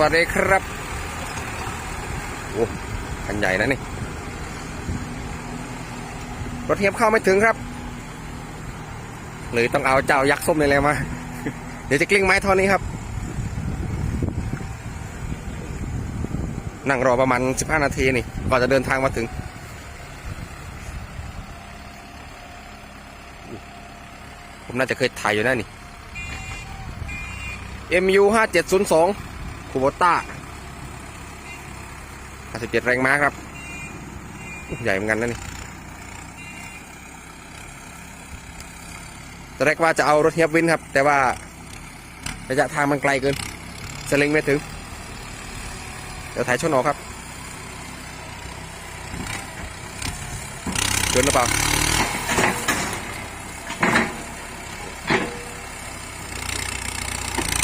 วัสดีครับ โอ้คันใหญ่นะนี่ รถเทียบเข้าไม่ถึงครับเลยต้องเอาเจ้ายักษ์ส้มนี่แหละมา เดี๋ยวจะกลิ้งไม้ท่อนนี้ครับ นั่งรอประมาณ 15 นาทีนี่ก่อนจะเดินทางมาถึง ผมน่าจะเคยถ่ายอยู่นะนี่ MU 5702 คูโบต้า57แรงม้าครับ ใหญ่เหมือนกันนะนี่ตอนแรกว่าจะเอารถเฮียบวินครับ แต่ว่าระยะทางมันไกลเกินสลิงไม่ถึง เดี๋ยวถ่ายชนออกครับเกินหรือเปล่า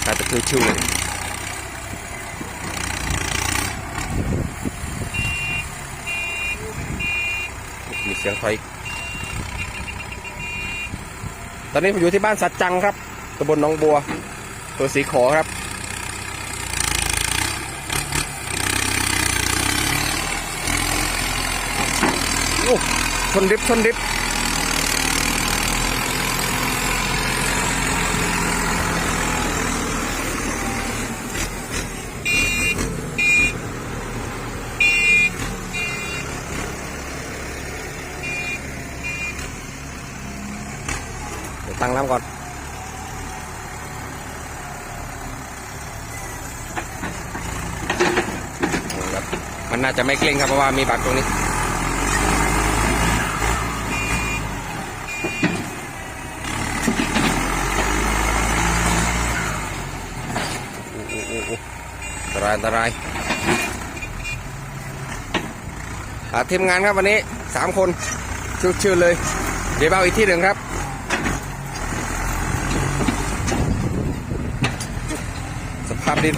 อาจจะคือชิวเลยมี เสียงไฟตอนนี้ผมอยู่ที่บ้านสัจจังครับตำบลหนองบัวตัวสีขอครับ โอ้ชนดิบชนดิบ เดี๋ยวตั้งน้ำ ก่อน มันน่าจะไม่เกร็งครับเพราะว่ามีบักตรงนี้อันตรายอันตรายทีมงานครับวันนี้สามคนชื่อเลย เดี๋ยวเอาอีกที่หนึ่งครับ สภาพดิน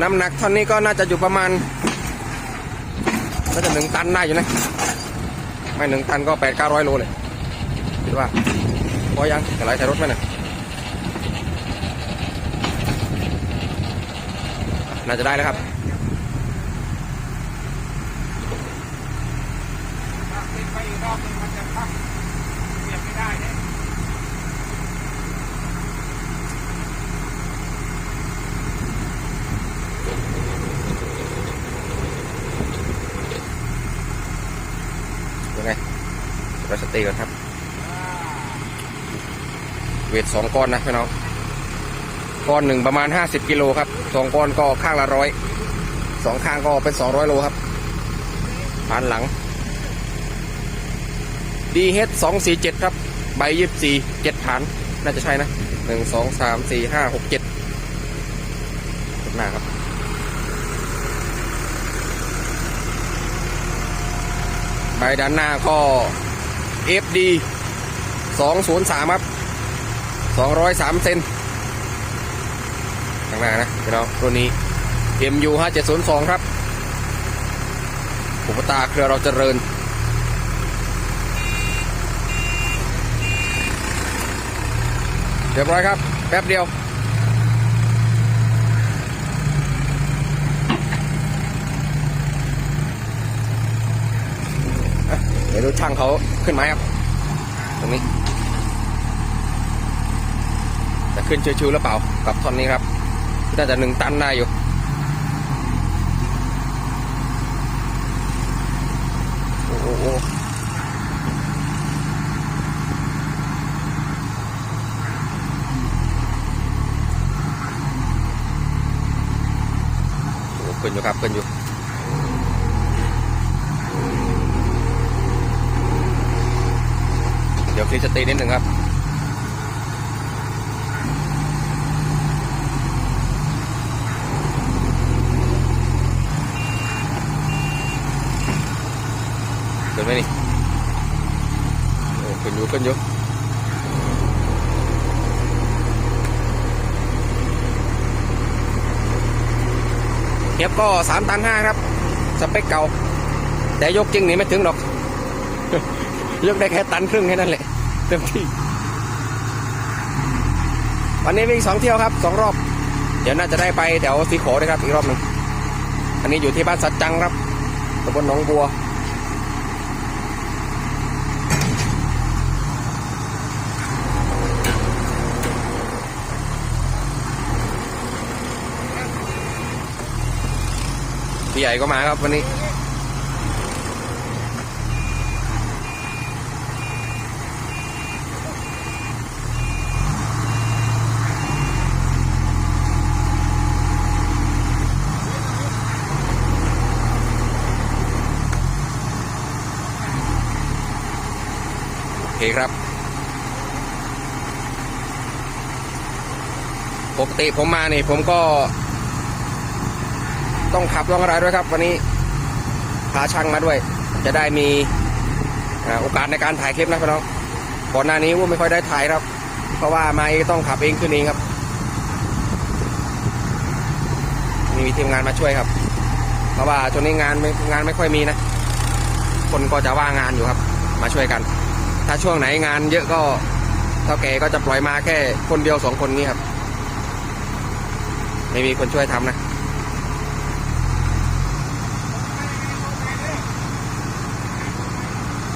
น้ำหนักท่อนนี้ก็น่าจะอยู่ประมาณน่าจะหนึ่งตันได้อยู่นะ ไม่หนึ่งตันก็แปดเก้าร้อยโลเลยคิดว่าพอยังจะไหลใส่รถไหมนี่ยน่าจะได้แล้วครับไปอีกรอบนึงมันจะพักเสียบ ได้เนี่ยยังไงเราสตีก่อนครับ เวทสองก้อนนะพี่น้อง ก้อนหนึ่งประมาณห้าสิบกิโลครับ สองก้อนก็ข้างละร้อย สองข้างก็เป็นสองร้อยโลครับฐานหลัง DH สองสี่เจ็ดครับ ใบยี่สี่เจ็ดฐาน น่าจะใช่นะหนึ่งสองสามสี่ห้าหกเจ็ดหน้าครับ ใบด้านหน้าก็ FD 203 ครับ 203 เซนข้างหน้านะพี่น้องตัวนี้ MU 5702 ครับอุปตาเครือเราเจริญ เรียบร้อยครับ แป๊บเดียว เดี๋ยวดูช่างเขาขึ้นไหมครับ ตรงนี้ จะขึ้นชิวๆหรือเปล่า กับท่อนนี้ครับน่าจะหนึ่งตันได้อยู่ โอ้โหโอ้โห โอ้โหขึ้นอยู่ครับขึ้นอยู่เดี๋ยวคลิปจะตีนิดหนึ่งครับเกินไหมนี่ โอ้ขึ้นอยู่ขึ้นอยู่ เฮียบก็สามตันห้าครับ สเปคเก่า แต่ยกจริงนี่ไม่ถึงหรอก ยกได้แค่ตันครึ่งแค่นั้นแหละเต็มที่ วันนี้วิ่งสองเที่ยวครับสองรอบ เดี๋ยวน่าจะได้ไปแถวสีขอด้วยครับอีกรอบหนึ่งอันนี้อยู่ที่บ้านสัจจังครับตำบลหนองบัว พี่ใหญ่ก็มาครับวันนี้ โอเคครับ ปกติผมมานี่ผมก็ ต้องขับต้องอะไรด้วยครับ วันนี้พาช่างมาด้วย จะได้มีโอกาสในการถ่ายคลิปนะพี่น้องก่อนหน้านี้ว่าไม่ค่อยได้ถ่ายครับ เพราะว่ามาเองต้องขับเองขึ้นเองครับ มีทีมงานมาช่วยครับ เพราะว่าช่วงนี้งานงานไม่ค่อยมีนะ คนก็จะว่างงานอยู่ครับ มาช่วยกัน ถ้าช่วงไหนงานเยอะก็เท่าแก่ก็จะปล่อยมาแค่คนเดียวสองคนนี้ครับ ไม่มีคนช่วยทำนะ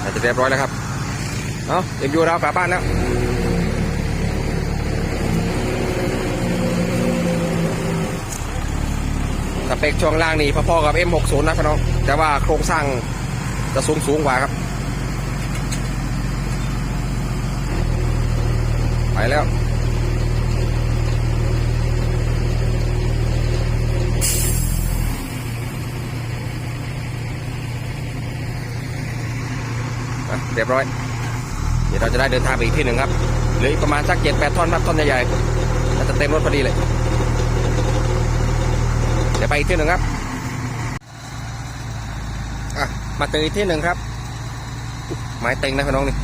อา จะเรียบร้อยแล้วครับเนาเด็กอยู่เรากลับบ้านแล้วสเปคช่วงล่างนี่พอๆกับ M60 นะพี่น้อง แต่ว่าโครงสร้างจะสูงสูงกว่าครับ ไปแล้ว เรียบร้อย เดี๋ยวเราจะได้เดินทางไปอีกที่หนึ่งครับเหลืออีกประมาณสักเจ็ดแปดท่อนครับท่อนใหญ่ๆเราจะเต็มรถพอดีเลยเดี๋ยวไปอีกที่หนึ่งครับอะมาเจออีกที่หนึ่งครับไม้เต็งนะพี่น้องนี่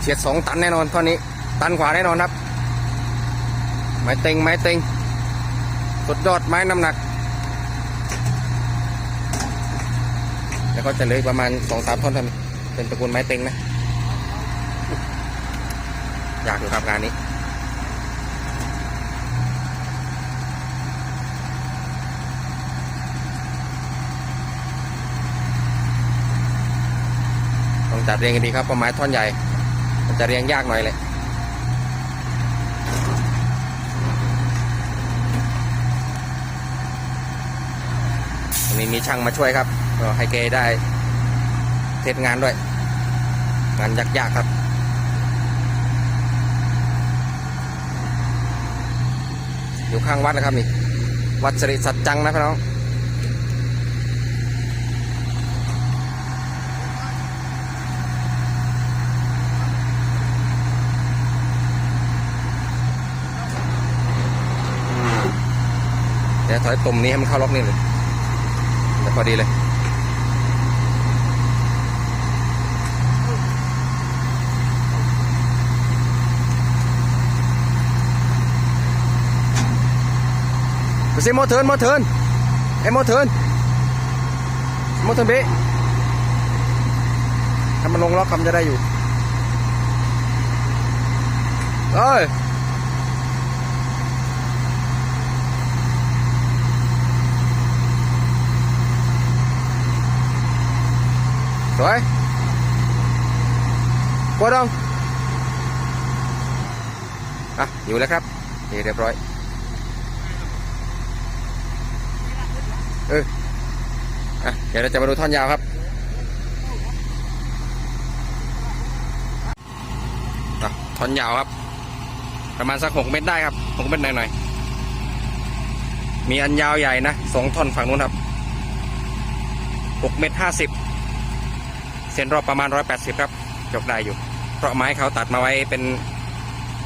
เฉียดสองตันแน่นอนท่อนนี้ ตันกว่าแน่นอนครับ ไม้เต็งไม้เต็งสุดยอดไม้น้ำหนัก แล้วก็จะเหลืออีกประมาณสองสามท่อนเท่านั้นเป็นตระกูลไม้เต็งนะอยากอยู่ครับงานนี้ต้องจัดเรียงกันดีครับเพราะไม้ท่อนใหญ่ มันจะเรียงยากหน่อยเลย นี้มีช่างมาช่วยครับก็ให้เกได้เทศงานด้วย งานยากๆครับอยู่ข้างวัดนะครับนี่ วัดสิริสัจจังนะพี่น้อง เดี๋ยวถอยตุ่มนี้ให้มันเข้าล็อกนี่เลย แต่พอดีเลยไปสิโมเทิร์นโมเทิร์นไอ้โมเทิร์นโมเทิร์นเบะถ้ามันลงล็อกคำจะได้อยู่เอ้ย วยกดลงอะอยู่แล้วครับนี่เรียบร้อย เอออะเดี๋ยวเราจะมาดูท่อนยาวครับท่อนยาวครับ ประมาณสักหกเมตรได้ครับหกเมตรหน่อยๆมีอันยาวใหญ่นะสองท่อนฝั่งนู้นครับหกเมตรห้าสิบ เส้นรอบประมาณร้อยแปดสิบครับยกได้อยู่ เพราะไม้เขาตัดมาไว้เป็น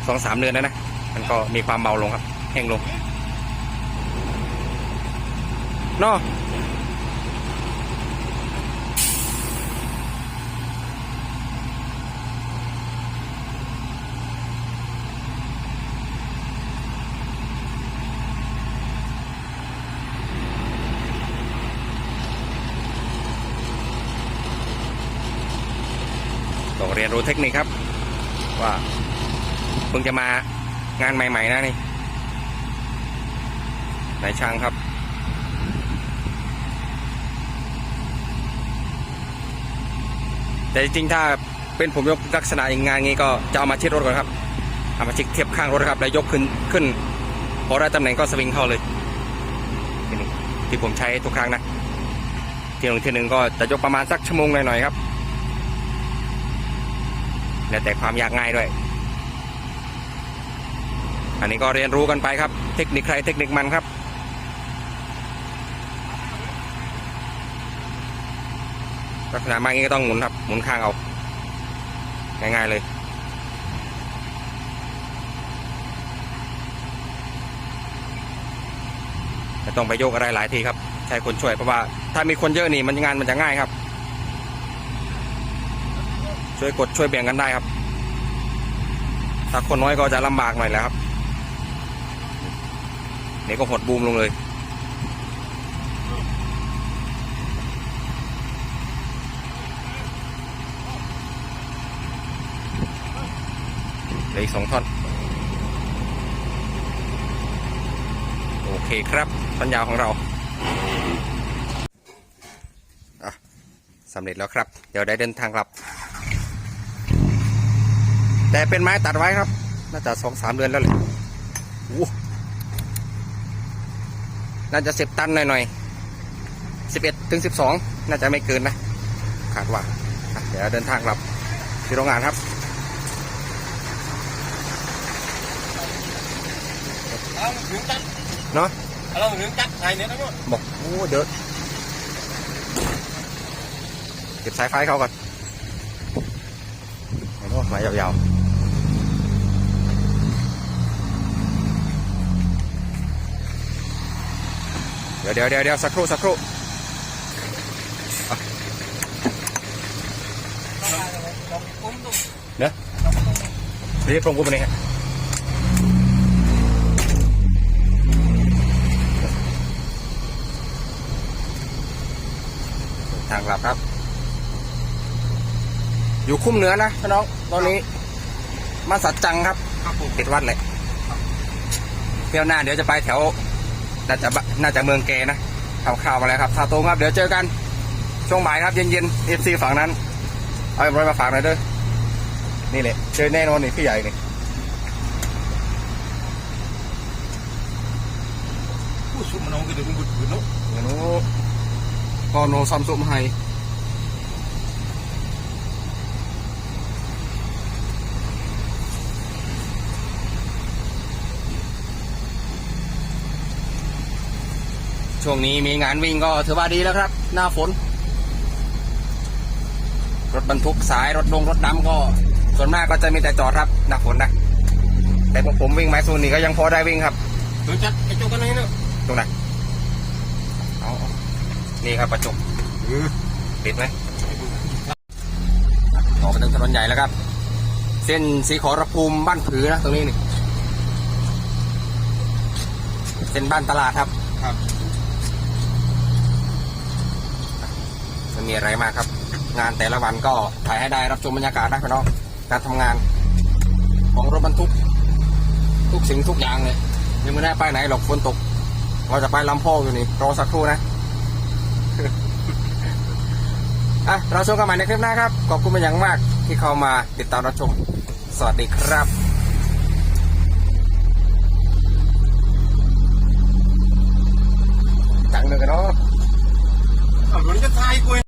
สองสามเดือนแล้วนะ มันก็มีความเบาลงครับ แห้งลงเนาะโอ รู้เทคนิคครับ ว่าเพิ่งจะมางานใหม่ ๆ นะนี่นายช่างครับแต่จริงๆถ้าเป็นผมยกลักษณะอย่างงานงี้ก็จะเอามาชิดรถก่อนครับ เอามาชิดเทียบข้างรถครับ แล้วยกขึ้นขึ้น พอได้ตำแหน่งก็สวิงเข้าเลยนี่ที่ผมใช้ทุกครั้งนะทีหนึ่งทีหนึ่งก็จะยกประมาณสักชั่วโมงหน่อยๆครับ แล้วแต่ความยากง่ายด้วย อันนี้ก็เรียนรู้กันไปครับ เทคนิคใครเทคนิคมันครับลักษณะมากนี้ก็ต้องหมุนครับ หมุนข้างเอา ง่ายๆเลย ไม่ต้องไปโยกอะไรหลายทีครับ ใช้คนช่วยเพราะว่าถ้ามีคนเยอะนี่มันงานมันจะง่ายครับ ช่วยกดช่วยแบ่งกันได้ครับ ถ้าคนน้อยก็จะลำบากหน่อยแหล้วครับนี่ก็หดบูมลงเลยเหลืออีกสองท่อน โอเคครับสัญญาของเราสำเร็จแล้วครับ เดี๋ยวได้เดินทางกลับ แต่เป็นไม้ตัดไว้ครับ น่าจะสองสามเดือนแล้วเลยน่าจะสิบตันหน่อยๆสิบเอ็ดถึงสิบสองน่าจะไม่เกินนะขาดว่า เดี๋ยวเดินทางกลับที่โรงงานครับเอาถึงจัดเนาะเราถึงจัดไงเนี่ยทั้งหมดบอกโอ้เดี๋ยวเก็บสายไฟเขาก่อนไอ้โน้มายาวๆ ดี๋ยวเดี๋ยวเดี๋ยวเดี๋ยวสักครู่สักครู่อะเดี๋ยวเรียกตรงกูไปเลยฮะทางกลับครับ อยู่คุ้มเหนือนะพี่น้อง ตอนนี้มาสัจจังครับครับผมติดวัดเลยเที่ยวหน้าเดี๋ยวจะไปแถว น่าจะบน่าจะเมืองเกนะทำข่าวมาแล้วครับทาโตงครับเดี๋ยวเจอกันช่วงบ่ายครับเย็นๆเอฟซีฝั่งนั้น เอาไอ้บอยมาฝากหน่อยเด้อนี่แหละเจอแน่นอนนี่พี่ใหญ่นี่ผู้ชุมน้องก็เดี๋ยวมึงบุดบุดเนาะเดี๋ยวนู้พอโนซัมซุมให้ ช่วงนี้มีงานวิ่งก็ถือว่าดีแล้วครับ หน้าฝน รถบรรทุกสายรถลงรถดำก็ ส่วนมากก็จะมีแต่จอดครับ หน้าฝนนะแต่พวกผมวิ่งไม้ซูนนี่ก็ยังพอได้วิ่งครับถึงจัดไอ้โจกันไหนเนาะตรงไหนเอาเอานี่ครับประจุปิดไหมต่อไปถึงถนนใหญ่แล้วครับ เส้นสีขอรภูมิบ้านผือนะตรงนี้นี่เส้นบ้านตลาดครับครับ ไม่มีอะไรมากครับ งานแต่ละวันก็ถ่ายให้ได้รับชมบรรยากาศนะไพี่น้องการทำงาน ของรถบรรทุก ทุกสิ่งทุกอย่างเลยยังไม่ได้ไปไหนหรอกฝนตก เราจะไปลำพ่ออยู่นี่รอสักครู่นะอะเราชมกันใหม่ในคลิปหน้าครับขอบคุณเป็นอย่างมากที่เข้ามาติดตามรับชม สวัสดีครับังเลยกันเนาะมันจะทายกู